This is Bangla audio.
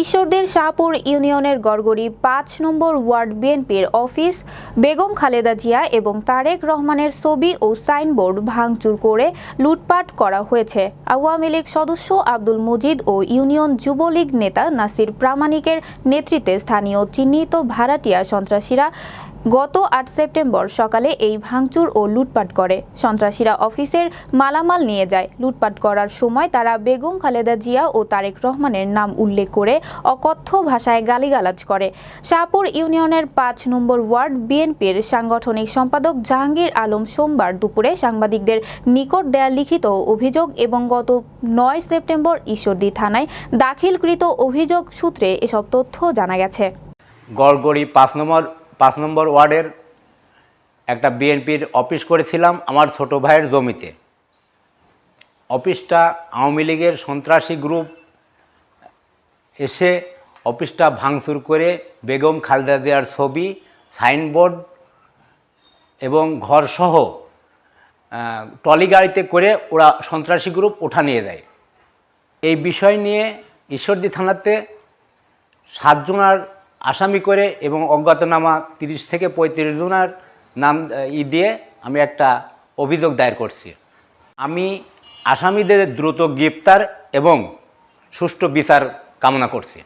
ঈশ্বরদের শাহপুর ইউনিয়নের গড়গড়ি পাঁচ নম্বর ওয়ার্ড বিএনপির অফিস, বেগম খালেদা জিয়া এবং তারেক রহমানের ছবি ও সাইনবোর্ড ভাঙচুর করে লুটপাট করা হয়েছে। আওয়ামী লীগ সদস্য আব্দুল মজিদ ও ইউনিয়ন যুবলীগ নেতা নাসির প্রামাণিকের নেতৃত্বে স্থানীয় চিহ্নিত ভাড়াটিয়া সন্ত্রাসীরা গত আট সেপ্টেম্বর সকালে এই ভাঙচুর ও লুটপাট করে। সন্ত্রাসীরা অফিসের মালামাল নিয়ে যায়। লুটপাট করার সময় তারা বেগম খালেদা জিয়া ও তারেক রহমানের নাম উল্লেখ করে অকথ্য ভাষায় গালিগালাজ করে। শাহপুর ইউনিয়নের পাঁচ নম্বর ওয়ার্ড বিএনপির সাংগঠনিক সম্পাদক জাহাঙ্গীর আলম সোমবার দুপুরে সাংবাদিকদের নিকট দেয়া লিখিত অভিযোগ এবং গত নয় সেপ্টেম্বর ঈশ্বরদী থানায় দাখিলকৃত অভিযোগ সূত্রে এসব তথ্য জানা গেছে। গড়গড়ি পাঁচ নম্বর পাঁচ নম্বর ওয়ার্ডের একটা বিএনপির অফিস করেছিলাম আমার ছোট ভাইয়ের জমিতে। অফিসটা আওয়ামী লীগের সন্ত্রাসী গ্রুপ এসে অফিসটা ভাঙচুর করে বেগম খালেদা জিয়ার ছবি, সাইনবোর্ড এবং ঘরসহ ট্রলি গাড়িতে করে ওরা সন্ত্রাসী গ্রুপ ওঠা নিয়ে যায়। এই বিষয় নিয়ে ঈশ্বরদী থানাতে সাতজনার আসামি করে এবং অজ্ঞাতনামা তিরিশ থেকে পঁয়ত্রিশ জনার নাম ই দিয়ে আমি একটা অভিযোগ দায়ের করছি। আমি আসামিদের দ্রুত গ্রেপ্তার এবং সুষ্ঠু বিচার কামনা করছি।